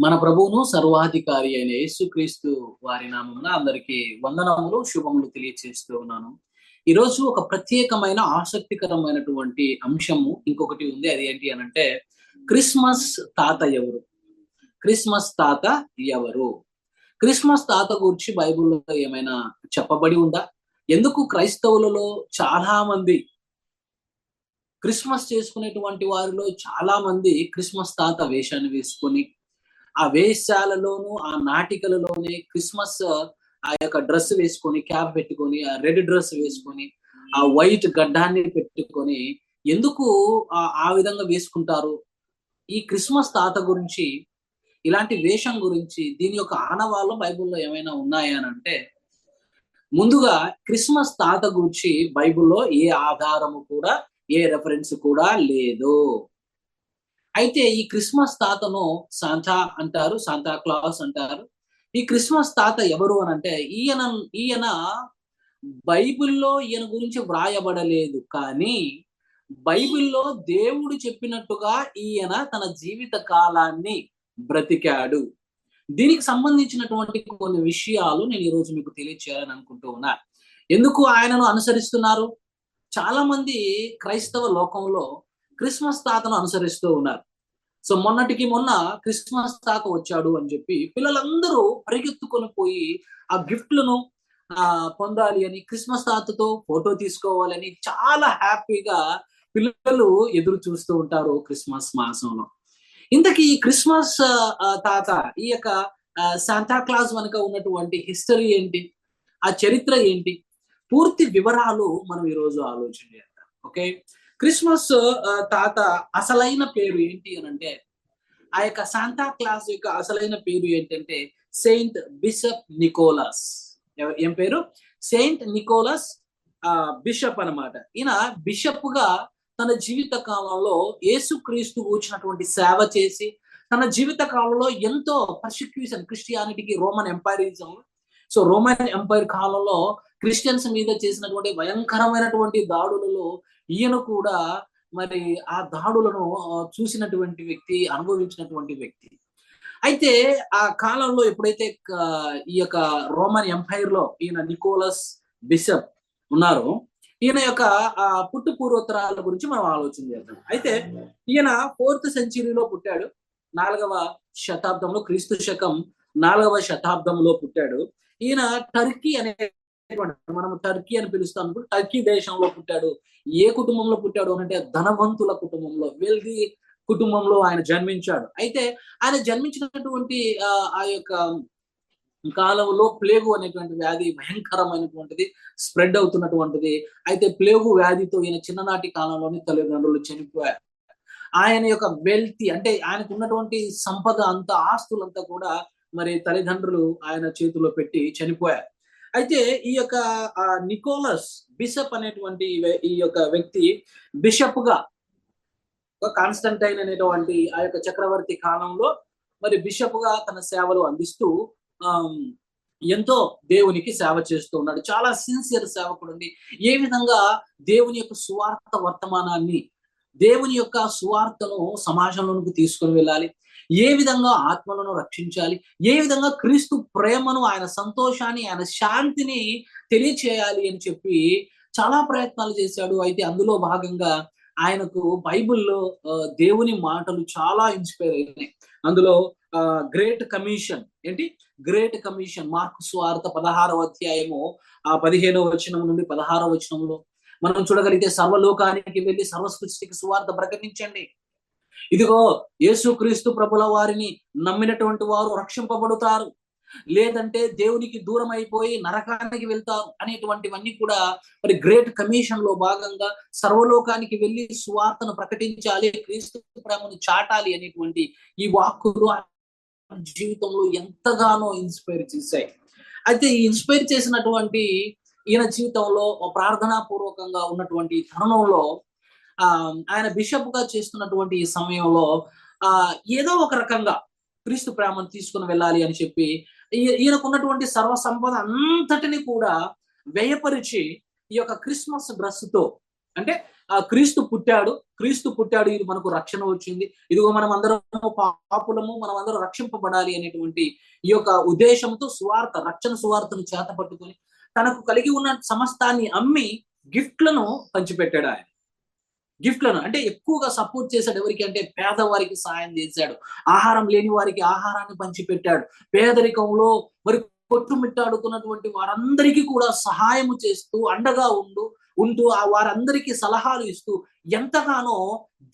మన ప్రభువును సర్వాధికారి అయిన యేసుక్రీస్తు వారి నామమున అందరికీ వందనములు శుభములు తెలియచేస్తూ ఉన్నాను. ఈరోజు ఒక ప్రత్యేకమైన ఆసక్తికరమైనటువంటి అంశము ఇంకొకటి ఉంది. అది ఏంటి అని అంటే క్రిస్మస్ తాత ఎవరు? క్రిస్మస్ తాత ఎవరు? క్రిస్మస్ తాత గురించి బైబిల్లో ఏమైనా చెప్పబడి ఉందా? ఎందుకు క్రైస్తవులలో చాలా మంది క్రిస్మస్ చేసుకునేటువంటి వారిలో చాలా మంది క్రిస్మస్ తాత వేషాన్ని వేసుకొని ఆ వేషాలలోను ఆ నాటికలలోనే క్రిస్మస్ ఆ యొక్క డ్రెస్ వేసుకొని క్యాప్ పెట్టుకొని ఆ రెడ్ డ్రెస్ వేసుకొని ఆ వైట్ గడ్డాన్ని పెట్టుకొని ఎందుకు ఆ విధంగా వేసుకుంటారు? ఈ క్రిస్మస్ తాత గురించి ఇలాంటి వేషం గురించి దీని యొక్క ఆనవాళ్ళు బైబిల్లో ఏమైనా ఉన్నాయా అని అంటే ముందుగా క్రిస్మస్ తాత గురించి బైబిల్లో ఏ ఆధారము కూడా ఏ రెఫరెన్స్ కూడా లేదు. అయితే ఈ క్రిస్మస్ తాతను శాంతా అంటారు శాంతా క్లాస్ అంటారు. ఈ క్రిస్మస్ తాత ఎవరు అని అంటే ఈయన ఈయన బైబిల్లో ఈయన గురించి వ్రాయబడలేదు. కానీ బైబిల్లో దేవుడు చెప్పినట్టుగా ఈయన తన జీవిత కాలాన్ని బ్రతికాడు. దీనికి సంబంధించినటువంటి కొన్ని విషయాలు నేను ఈరోజు మీకు తెలియచేయాలని అనుకుంటూ ఉన్నా. ఎందుకు ఆయనను అనుసరిస్తున్నారు? చాలా మంది క్రైస్తవ లోకంలో క్రిస్మస్ తాతను అనుసరిస్తూ ఉన్నారు. సో మొన్నటికి మొన్న క్రిస్మస్ తాత వచ్చాడు అని చెప్పి పిల్లలందరూ పరిగెత్తుకొని పోయి ఆ గిఫ్ట్లను ఆ పొందాలి అని క్రిస్మస్ తాతతో ఫోటో తీసుకోవాలని చాలా హ్యాపీగా పిల్లలు ఎదురు చూస్తూ ఉంటారు క్రిస్మస్ మాసంలో. ఇంతకీ ఈ క్రిస్మస్ తాత ఈ యొక్క శాంతా క్లాస్ వెనుక ఉన్నటువంటి హిస్టరీ ఏంటి? ఆ చరిత్ర ఏంటి? పూర్తి వివరాలు మనం ఈరోజు ఆలోచన చేద్దాం. ఓకే? క్రిస్మస్ తాత అసలైన పేరు ఏంటి అని అంటే ఆ యొక్క శాంతా క్లాస్ యొక్క అసలైన పేరు ఏంటంటే సెయింట్ బిషప్ నికోలస్ ఏం పేరు? సెయింట్ నికోలస్ ఆ బిషప్ అనమాట ఈయన బిషప్గా తన జీవిత కాలంలో యేసుక్రీస్తు కూర్చున్నటువంటి సేవ చేసి తన జీవిత కాలంలో ఎంతో పర్సిక్యూషన్ క్రిస్టియానిటీకి రోమన్ ఎంపైరిజం సో రోమన్ ఎంపైర్ కాలంలో క్రిస్టియన్స్ మీద చేసినటువంటి భయంకరమైనటువంటి దాడులలో ఈయన కూడా మరి ఆ దాడులను చూసినటువంటి వ్యక్తి అనుభవించినటువంటి వ్యక్తి. అయితే ఆ కాలంలో ఎప్పుడైతే ఈ యొక్క రోమన్ ఎంపైర్లో ఈయన నికోలస్ బిషప్ ఉన్నారో ఈయన యొక్క ఆ పుట్టు పూర్వోత్తరాల గురించి మనం ఆలోచన చేద్దాం. అయితే ఈయన ఫోర్త్ సెంచరీలో పుట్టాడు. నాలుగవ శతాబ్దంలో క్రీస్తు శకం నాలుగవ శతాబ్దంలో పుట్టాడు. ఈయన టర్కీ అనే మనం టర్కీ అని పిలుస్తాం టర్కీ దేశంలో పుట్టాడు ఏ కుటుంబంలో పుట్టాడు అంటే ధనవంతుల కుటుంబంలో వెల్ది కుటుంబంలో ఆయన జన్మించాడు. అయితే ఆయన జన్మించినటువంటి ఆ యొక్క కాలంలో ప్లేగు అనేటువంటి వ్యాధి భయంకరమైనటువంటిది స్ప్రెడ్ అవుతున్నటువంటిది. అయితే ప్లేగు వ్యాధితో ఈయన చిన్ననాటి కాలంలోనే తల్లిదండ్రులు చనిపోయారు. ఆయన యొక్క వెల్తి అంటే ఆయనకు ఉన్నటువంటి సంపద అంతా ఆస్తులంతా కూడా మరి తల్లిదండ్రులు ఆయన చేతిలో పెట్టి చనిపోయారు. అయితే ఈ యొక్క నికోలస్ బిషప్ అనేటువంటి ఈ యొక్క వ్యక్తి బిషప్గా కాన్స్టంటైన్ అనేటువంటి ఆ యొక్క చక్రవర్తి కాలంలో మరి బిషప్గా తన సేవలు అందిస్తూ ఎంతో దేవునికి సేవ చేస్తూ ఉన్నాడు. చాలా సిన్సియర్ సేవకుడు ఉంది ఏ విధంగా దేవుని యొక్క సువార్త వర్తమానాన్ని దేవుని యొక్క సువార్తను సమాజంలోనికి తీసుకుని వెళ్ళాలి. ఏ విధంగా ఆత్మలను రక్షించాలి? ఏ విధంగా క్రీస్తు ప్రేమను ఆయన సంతోషాన్ని ఆయన శాంతిని తెలియచేయాలి అని చెప్పి చాలా ప్రయత్నాలు చేశాడు. అయితే అందులో భాగంగా ఆయనకు బైబిల్లో దేవుని మాటలు చాలా ఇన్స్పైర్ అయినాయి. అందులో గ్రేట్ కమిషన్ ఏంటి? గ్రేట్ కమిషన్ మార్కు స్వార్థ పదహారవ అధ్యాయము ఆ పదిహేనవ వచనం నుండి పదహారవ వచనంలో మనం చూడగలిగితే సర్వలోకానికి వెళ్ళి సర్వసృష్టికి సువార్త ప్రకటించండి. ఇదిగో యేసుక్రీస్తు ప్రభుల వారిని నమ్మినటువంటి వారు రక్షింపబడుతారు. లేదంటే దేవునికి దూరం అయిపోయి నరకానికి వెళ్తారు అనేటువంటివన్నీ కూడా మరి గ్రేట్ కమిషన్లో భాగంగా సర్వలోకానికి వెళ్ళి సువార్తను ప్రకటించాలి క్రీస్తు ప్రేమను చాటాలి అనేటువంటి ఈ వాక్కులు జీవితంలో ఎంతగానో ఇన్స్పైర్ చేశాయి. అయితే ఈ ఇన్స్పైర్ చేసినటువంటి ఈయన జీవితంలో ప్రార్థనాపూర్వకంగా ఉన్నటువంటి తరుణంలో ఆ ఆయన బిషప్గా చేస్తున్నటువంటి ఈ సమయంలో ఆ ఏదో ఒక రకంగా క్రీస్తు ప్రేమను తీసుకుని వెళ్ళాలి అని చెప్పి ఈయనకున్నటువంటి సర్వ సంపద అంతటిని కూడా వ్యయపరిచి ఈ యొక్క క్రిస్మస్ డ్రెస్తో అంటే ఆ క్రీస్తు పుట్టాడు క్రీస్తు పుట్టాడు ఇది మనకు రక్షణ వచ్చింది ఇదిగో మనం అందరం పాపులము మనం అందరం రక్షింపబడాలి అనేటువంటి ఈ యొక్క ఉద్దేశంతో సువార్త రక్షణ సువార్తను చేత పట్టుకొని తనకు కలిగి ఉన్న సమస్తాన్ని అమ్మి గిఫ్ట్లను పంచిపెట్టాడు ఆయన. గిఫ్ట్లను అంటే ఎక్కువగా సపోర్ట్ చేశాడు ఎవరికి అంటే పేదవారికి సాయం చేశాడు. ఆహారం లేని వారికి ఆహారాన్ని పంచిపెట్టాడు. పేదరికంలో మరి కొట్టుమిట్టాడుకున్నటువంటి వారందరికీ కూడా సహాయము చేస్తూ అండగా ఉండు ఉంటూ ఆ వారందరికీ సలహాలు ఇస్తూ ఎంతగానో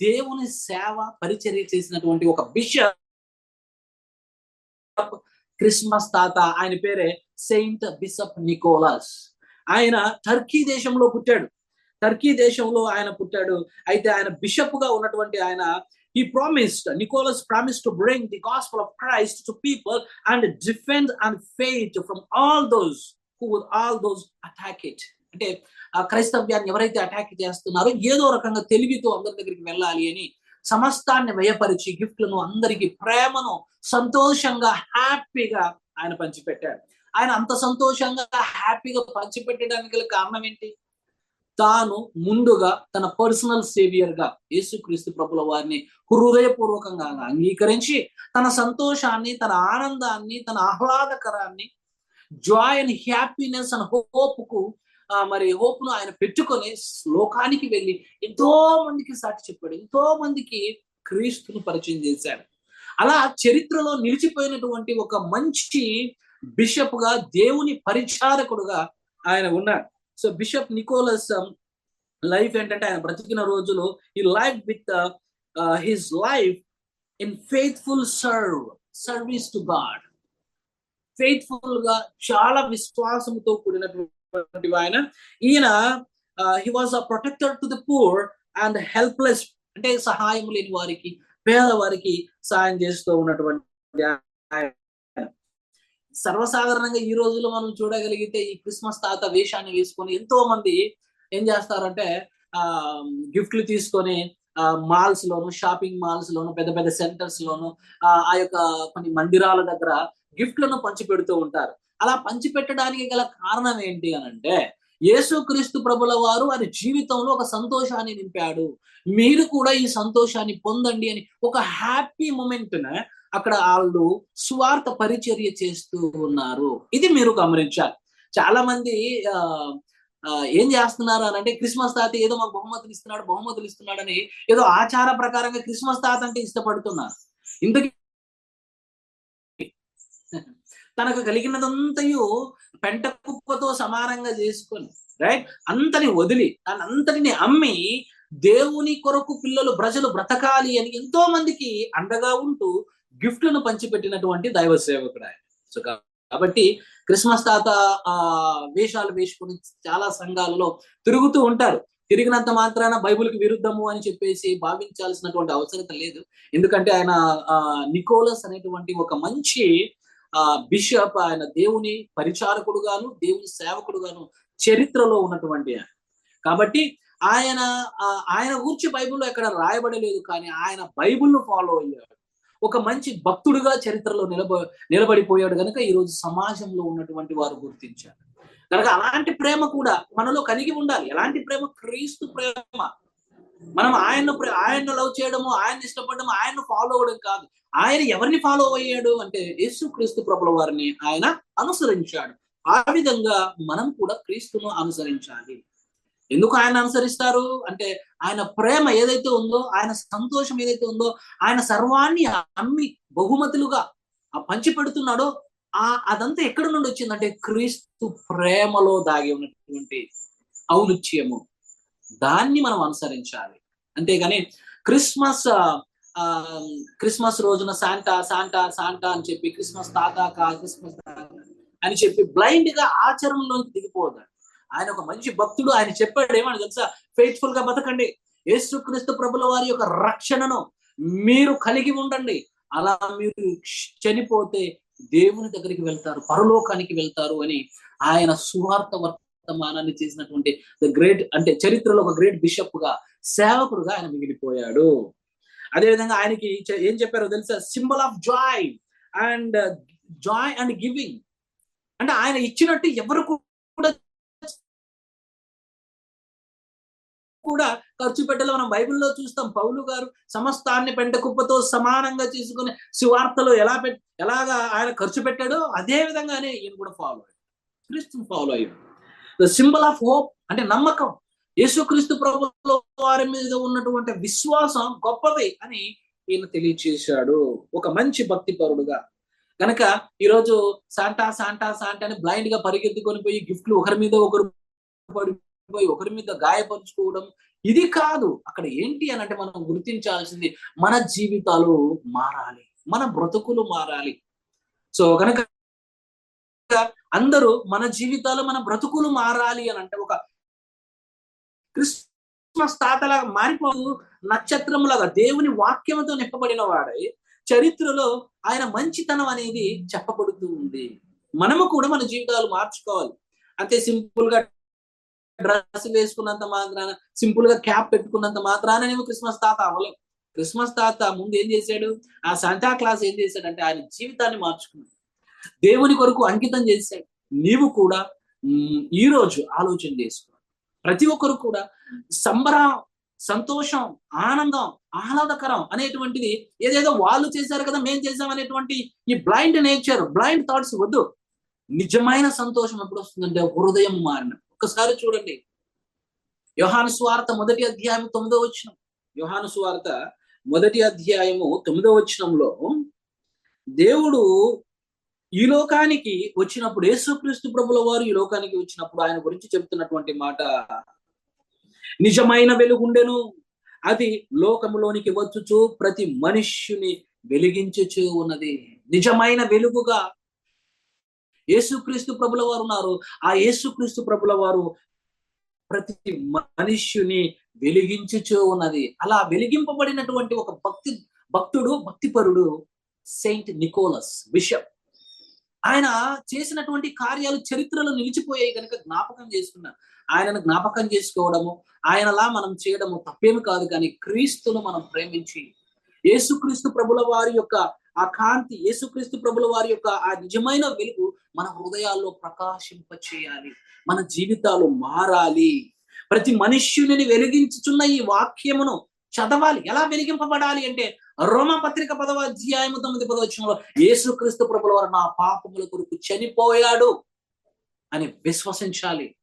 దేవుని సేవ పరిచర్య చేసినటువంటి ఒక బిషప్ క్రిస్మస్ తాత ఆయన పేరే సెయింట్ బిషప్ నికోలస్. ఆయన టర్కీ దేశంలో పుట్టాడు. టర్కీ దేశంలో ఆయన పుట్టాడు. అయితే ఆయన బిషప్గా ఉన్నటువంటి ఆయన he promised nicholas promised to bring the gospel of christ to people and defend and faith from all those who would all those attack it. అంటే ఆ క్రైస్తవ్యాన్ని ఎవరైతే అటాక్ చేస్తున్నారో ఏదో రకంగా తెలివితో అందరి దగ్గరికి వెళ్ళాలి అని సమస్తాన్ని వ్యయపరిచి గిఫ్ట్లను అందరికి ప్రేమను సంతోషంగా హ్యాపీగా ఆయన పంచిపెట్టాడు. ఆయన అంత సంతోషంగా హ్యాపీగా పంచిపెట్టడానికి గల కారణం ఏంటి? తాను ముందుగా తన పర్సనల్ సేవియర్గా యేసుక్రీస్తు ప్రభుల వారిని హృదయపూర్వకంగా అంగీకరించి తన సంతోషాన్ని తన ఆనందాన్ని తన ఆహ్లాదకరాన్ని జాయ్ అండ్ హ్యాపీనెస్ అండ్ హోప్కు మరి హోప్ను ఆయన పెట్టుకొని లోకానికి వెళ్ళి ఎంతో మందికి సాటి చెప్పాడు. ఎంతో మందికి క్రీస్తును పరిచయం చేశాడు. అలా చరిత్రలో నిలిచిపోయినటువంటి ఒక మంచి బిషప్గా దేవుని పరిచారకుడుగా ఆయన ఉన్నాడు. So bishop Nicholas um, life ఏంటంటే ఆయన బ్రతికిన రోజులు ఈ life with his life in faithful serve service to God ఫెయిత్ఫుల్గా చాలా విశ్వాసంతో కూడినటువంటి ఆయన. ఈయన he was a protector to the poor and helpless అంటే సహాయం లేని వారికి పేదవారికి సహాయం చేస్తూ ఉన్నటువంటి సర్వసాధారణంగా ఈ రోజుల్లో మనం చూడగలిగితే ఈ క్రిస్మస్ తాత వేషాన్ని వేసుకొని ఎంతో మంది ఏం చేస్తారంటే ఆ గిఫ్ట్లు తీసుకొని ఆ మాల్స్ లోను షాపింగ్ మాల్స్ లోను పెద్ద పెద్ద సెంటర్స్ లోను ఆ యొక్క కొన్ని మందిరాల దగ్గర గిఫ్ట్లను పంచిపెడుతూ ఉంటారు. అలా పంచిపెట్టడానికి గల కారణం ఏంటి అని అంటే యేసుక్రీస్తు ప్రభుల వారు వారి జీవితంలో ఒక సంతోషాన్ని నింపాడు. మీరు కూడా ఈ సంతోషాన్ని పొందండి అని ఒక హ్యాపీ మూమెంట్ అక్కడ వాళ్ళు స్వార్థ పరిచర్య చేస్తూ ఉన్నారు. ఇది మీరు గమనించాలి. చాలా మంది ఆ ఏం చేస్తున్నారు అని అంటే క్రిస్మస్ తాత ఏదో మాకు బహుమతులు ఇస్తున్నాడు బహుమతులు ఇస్తున్నాడని అని ఏదో ఆచార ప్రకారంగా క్రిస్మస్ తాత అంటే ఇష్టపడుతున్నారు. ఇంతకీ తనకు కలిగినదంతయు పెంట కుప్పతో సమానంగా చేసుకొని రైట్ అంతని వదిలి దాని అంతటిని అమ్మి దేవుని కొరకు పిల్లలు ప్రజలు బ్రతకాలి అని ఎంతో మందికి అండగా ఉంటూ గిఫ్ట్లను పంచిపెట్టినటువంటి దైవ సేవకుడు ఆయన. సో కాబట్టి క్రిస్మస్ తాత ఆ వేషాలు వేసుకుని చాలా సంఘాలలో తిరుగుతూ ఉంటారు. తిరిగినంత మాత్రాన బైబుల్కి విరుద్ధము అని చెప్పేసి భావించాల్సినటువంటి అవసరత లేదు. ఎందుకంటే ఆయన ఆ నికోలస్ అనేటువంటి ఒక మంచి ఆ బిషప్ ఆయన దేవుని పరిచారకుడుగాను దేవుని సేవకుడుగాను చరిత్రలో ఉన్నటువంటి ఆయన. కాబట్టి ఆయన ఆయన గురించి బైబిల్లో ఎక్కడ రాయబడలేదు కానీ ఆయన బైబిల్ను ఫాలో అయ్యాడు. ఒక మంచి భక్తుడుగా చరిత్రలో నిలబ నిలబడిపోయాడు కనుక ఈరోజు సమాజంలో ఉన్నటువంటి వారు గుర్తించారు. కనుక అలాంటి ప్రేమ కూడా మనలో కలిగి ఉండాలి. ఎలాంటి ప్రేమ? క్రీస్తు ప్రేమ. మనం ఆయన ఆయన్ను లవ్ చేయడము ఆయన ఇష్టపడడం ఆయన్ను ఫాలో అవ్వడం కాదు. ఆయన ఎవరిని ఫాలో అయ్యాడు అంటే యేసు క్రీస్తు ప్రభుల వారిని ఆయన అనుసరించాడు. ఆ విధంగా మనం కూడా క్రీస్తును అనుసరించాలి. ఎందుకు ఆయన అనుసరిస్తారు? అంటే ఆయన ప్రేమ ఏదైతే ఉందో ఆయన సంతోషం ఏదైతే ఉందో ఆయన సర్వాన్ని అమ్మి బహుమతులుగా ఆ పంచి పెడుతున్నాడో ఆ అదంతా ఎక్కడి నుండి వచ్చిందంటే క్రీస్తు ప్రేమలో దాగి ఉన్నటువంటి ఔనుత్యము దాన్ని మనం అనుసరించాలి. అంతేగాని క్రిస్మస్ ఆ క్రిస్మస్ రోజున శాంటా శాంటా శాంటా అని చెప్పి క్రిస్మస్ తాత కా క్రిస్మస్ అని చెప్పి బ్లైండ్గా ఆచరణలోకి దిగిపోదు. ఆయన ఒక మంచి భక్తుడు. ఆయన చెప్పాడు ఏమని తెలుసా? ఫెయిత్ఫుల్గా బతకండి. యేసుక్రీస్తు ప్రభుల వారి యొక్క రక్షణను మీరు కలిగి ఉండండి. అలా మీరు చనిపోతే దేవుని దగ్గరికి వెళ్తారు పరలోకానికి వెళ్తారు అని ఆయన సువార్త వర్తమానాన్ని చేసినటువంటి ద గ్రేట్ అంటే చరిత్రలో ఒక గ్రేట్ బిషప్గా సేవకుడుగా ఆయన మిగిలిపోయాడు. అదేవిధంగా ఆయనకి ఏం చెప్పారో తెలుసా? Symbol of joy and joy and giving అంటే ఆయన ఇచ్చినట్టు ఎవరు కూడా కూడా ఖర్చు పెట్టాలి మనం బైబిల్లో చూస్తాం. పౌలు గారు సమస్తాన్ని పెంట కుప్పతో సమానంగా చేసుకుని సువార్తలో ఎలా పెట్ ఎలాగా ఆయన ఖర్చు పెట్టాడో అదే విధంగానే ఈయన కూడా ఫాలో అయ్యాడు. క్రీస్తుని ఫాలో అయ్యాడు. ద సింబల్ ఆఫ్ హోప్ అంటే నమ్మకం. యేసుక్రీస్తు ప్రభుత్వ వారి మీద ఉన్నటువంటి విశ్వాసం గొప్పది అని ఈయన తెలియచేశాడు. ఒక మంచి భక్తి పరుడుగా కనుక ఈరోజు శాంటా శాంటా శాంటా అని బ్లైండ్గా పరిగెత్తుకొని పోయి గిఫ్ట్లు ఒకరి మీద ఒకరు పడిపోయి ఒకరి మీద గాయపరుచుకోవడం ఇది కాదు. అక్కడ ఏంటి అని అంటే మనం గుర్తించాల్సింది మన జీవితాలు మారాలి. మన బ్రతుకులు మారాలి. సో కనుక అందరూ మన జీవితాలు మన బ్రతుకులు మారాలి అని అంటే ఒక క్రిస్మస్ తాతలాగా మారిపోదు నక్షత్రములాగా దేవుని వాక్యంతో నింపబడిన వాడై చరిత్రలో ఆయన మంచితనం అనేది చెప్పబడుతూ ఉంది. మనము కూడా మన జీవితాలు మార్చుకోవాలి. అంతే సింపుల్గా డ్రెస్ వేసుకున్నంత మాత్రాన సింపుల్గా క్యాప్ పెట్టుకున్నంత మాత్రాన నేను క్రిస్మస్ తాత అవ్వలేం. క్రిస్మస్ తాత ముందు ఏం చేశాడు? ఆ సంతా క్లాస్ ఏం చేశాడంటే ఆయన జీవితాన్ని మార్చుకున్నాడు. దేవుని కొరకు అంకితం చేశాడు నీవు కూడా ఈ రోజు ఆలోచన చేసుకో ప్రతి ఒక్కరు కూడా సంబరం సంతోషం ఆనందం ఆహ్లాదకరం అనేటువంటిది ఏదేదో వాళ్ళు చేశారు కదా మేం చేసాం అనేటువంటి ఈ బ్లైండ్ నేచర్ బ్లైండ్ థాట్స్ వద్దు. నిజమైన సంతోషం ఎప్పుడు వస్తుందంటే హృదయం మారిన ఒక్కసారి చూడండి. యోహాను స్వార్థ మొదటి అధ్యాయం తొమ్మిదో వచ్చిన యోహాను స్వార్థ మొదటి అధ్యాయము తొమ్మిదో వచ్చినంలో దేవుడు ఈ లోకానికి వచ్చినప్పుడు యేసుక్రీస్తు ప్రభుల వారు ఈ లోకానికి వచ్చినప్పుడు ఆయన గురించి చెప్తున్నటువంటి మాట నిజమైన వెలుగుండెను. అది లోకములోనికి వచ్చుచు ప్రతి మనుష్యుని వెలిగించుచు ఉన్నది. నిజమైన వెలుగుగా యేసుక్రీస్తు ప్రభుల వారు ఉన్నారు. ఆ యేసుక్రీస్తు ప్రభుల వారు ప్రతి మనుష్యుని వెలిగించుచూ ఉన్నది. అలా వెలిగింపబడినటువంటి ఒక భక్తి భక్తుడు భక్తిపరుడు సెయింట్ నికోలస్ బిషప్. ఆయన చేసినటువంటి కార్యాలు చరిత్రలో నిలిచిపోయాయి కనుక జ్ఞాపకం చేసుకున్నారు ఆయనను జ్ఞాపకం చేసుకోవడము ఆయనలా మనం చేయడము తప్పేమి కాదు కానీ క్రీస్తును మనం ప్రేమించి యేసుక్రీస్తు ప్రభుల వారి యొక్క ఆ కాంతి యేసుక్రీస్తు ప్రభుల వారి యొక్క ఆ నిజమైన వెలుగు మన హృదయాల్లో ప్రకాశింప చేయాలి మన జీవితాలు మారాలి. ప్రతి మనుష్యుని వెలిగించుచున్న ఈ వాక్యమును చదవాలి. ఎలా వెలిగింపబడాలి అంటే రోమపత్రిక పదవ అధ్యాయము తొమ్మిది పదవచనంలో యేసుక్రీస్తు ప్రభుల వారు నా పాపముల కొరకు చనిపోయాడు అని విశ్వసించాలి.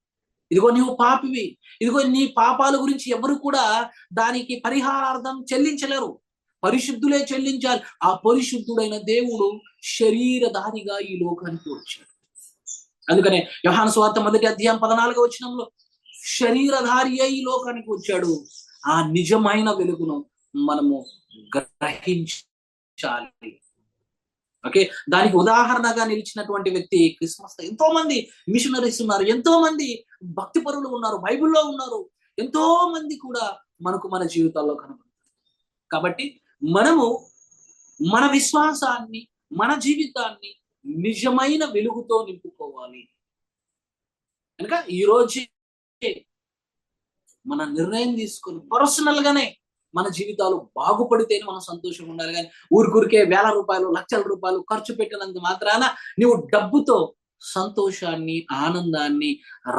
ఇదిగో నీవు పాపివి ఇదిగో నీ పాపాల గురించి ఎవరు కూడా దానికి పరిహారార్థం చెల్లించలేరు. పరిశుద్ధులే చెల్లించాలి. ఆ పరిశుద్ధుడైన దేవుడు శరీరధారిగా ఈ లోకానికి వచ్చాడు. అందుకనే యహాన్ స్వార్థ మొదటి అధ్యాయం పద్నాలుగో వచ్చినంలో శరీరధారి ఈ లోకానికి వచ్చాడు. ఆ నిజమైన వెలుగును మనము గ్రహించాలి. ఓకే? దానికి ఉదాహరణగా నిలిచినటువంటి వ్యక్తి క్రిస్మస్ ఎంతో మంది మిషనరీస్ ఉన్నారు. ఎంతో మంది భక్తి పరులు ఉన్నారు. బైబిల్లో ఉన్నారు. ఎంతో మంది కూడా మనకు మన జీవితాల్లో కనబడుతుంది కాబట్టి మనము మన విశ్వాసాన్ని మన జీవితాన్ని నిజమైన వెలుగుతో నింపుకోవాలి. కనుక ఈ రోజు మన నిర్ణయం తీసుకొని పర్సనల్ గానే మన జీవితాలు బాగుపడితేనే మనం సంతోషంగా ఉండాలి. కానీ ఊరికూరికే వేల రూపాయలు లక్షల రూపాయలు ఖర్చు పెట్టినంత మాత్రాన నువ్వు డబ్బుతో సంతోషాన్ని ఆనందాన్ని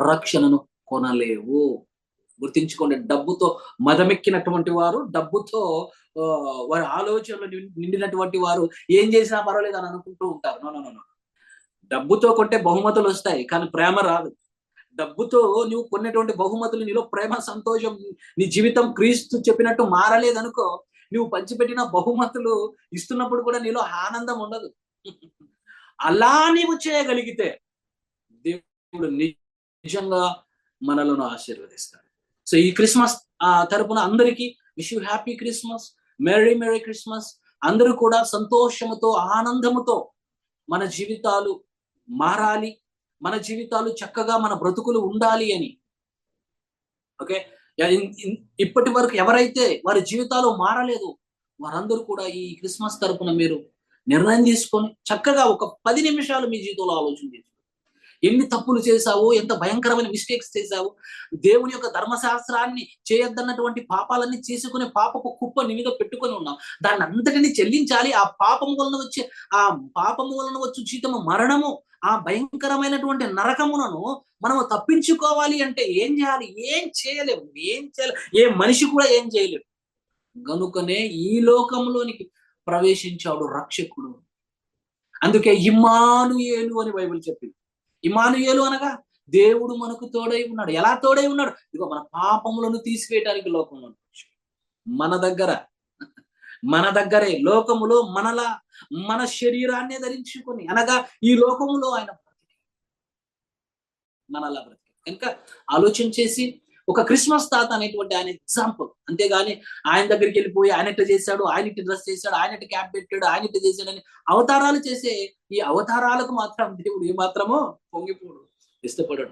రక్షణను కొనలేవు. గుర్తించుకోండి డబ్బుతో మదమెక్కినటువంటి వారు డబ్బుతో వారి ఆలోచనలు నిండినటువంటి వారు ఏం చేసినా పర్వాలేదు అని అనుకుంటూ ఉంటారు. No no no. డబ్బుతో కొంటే బహుమతులు వస్తాయి కానీ ప్రేమ రాదు. డబ్బుతో నువ్వు కొన్నటువంటి బహుమతులు నీలో ప్రేమ సంతోషం నీ జీవితం క్రీస్తు చెప్పినట్టు మారలేదనుకో నువ్వు పంచిపెట్టిన బహుమతులు ఇస్తున్నప్పుడు కూడా నీలో ఆనందం ఉండదు. అలా నీవు చేయగలిగితే దేవుడు నిజంగా మనలను ఆశీర్వదిస్తాడు. సో ఈ క్రిస్మస్ ఆ తరపున అందరికీ wish you happy Christmas merry merry Christmas. అందరూ కూడా సంతోషముతో ఆనందముతో మన జీవితాలు మారాలి. మన జీవితాలు చక్కగా మన బ్రతుకులు ఉండాలి అని. ఓకే? ఇప్పటి వరకు ఎవరైతే వారి జీవితాలు మారలేదు వారందరూ కూడా ఈ క్రిస్మస్ తరపున మీరు నిర్ణయం తీసుకొని చక్కగా ఒక పది నిమిషాలు మీ జీవితంలో ఆలోచన చేసుకోండి. ఎన్ని తప్పులు చేశావు ఎంత భయంకరమైన మిస్టేక్స్ చేశావు దేవుని యొక్క ధర్మశాస్త్రాన్ని చేయొద్దన్నటువంటి పాపాలన్నీ చేసుకునే పాపపు కుప్ప నీ మీద పెట్టుకొని ఉన్నావు. దాన్ని అంతటిని చెల్లించాలి. ఆ పాపం వలన వచ్చే ఆ పాపం వలన వచ్చే జీతము మరణము ఆ భయంకరమైనటువంటి నరకమునను మనము తప్పించుకోవాలి అంటే ఏం చేయాలి? ఏం చేయలేము. ఏం చేయలే? ఏ మనిషి కూడా ఏం చేయలేము గనుకనే ఈ లోకంలోనికి ప్రవేశించాడు రక్షకుడు. అందుకే ఇమానుయేలు అని బైబిల్ చెప్పింది. ఇమానుయేలు అనగా దేవుడు మనకు తోడై ఉన్నాడు. ఎలా తోడై ఉన్నాడు? ఇదిగో మన పాపములను తీసివేయడానికి లోకంలో మన దగ్గర మన దగ్గరే లోకములో మనలా మన శరీరాన్ని ధరించుకొని అనగా ఈ లోకములో ఆయన బ్రతికి. మనలా బ్రతికి. కనుక ఆలోచన చేసి ఒక క్రిస్మస్ తాత అనేటువంటి ఆయన ఎగ్జాంపుల్. అంతేగాని ఆయన దగ్గరికి వెళ్ళిపోయి ఆయన ఇట్ట చేశాడు ఆయన ఇట్లా డ్రెస్ చేశాడు ఆయన ఇట్లా క్యాప్ పెట్టాడు ఆయన చేశాడు చేశాడని అవతారాలు చేసే ఈ అవతారాలకు మాత్రం దేవుడు ఏమాత్రమో పొంగిపోడు ఇష్టపడడు.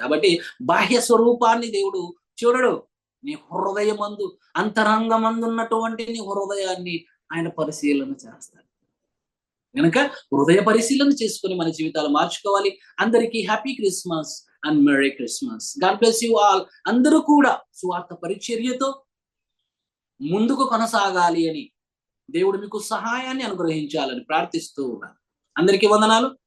కాబట్టి బాహ్య స్వరూపాన్ని దేవుడు చూడడు. నీ హృదయమందు అంతరంగమందు ఉన్నటువంటి నీ హృదయాన్ని ఆయన పరిశీలన చేస్తాడు. కనుక హృదయ పరిశీలన చేసుకుని మన జీవితాలు మార్చుకోవాలి. అందరికీ happy Christmas and merry Christmas. God bless you all. అందరూ కూడా స్వార్థ పరిచర్యతో ముందుకు కొనసాగాలి అని దేవుడు మీకు సహాయాన్ని అనుగ్రహించాలని ప్రార్థిస్తూ ఉన్నాను. అందరికీ వందనాలు.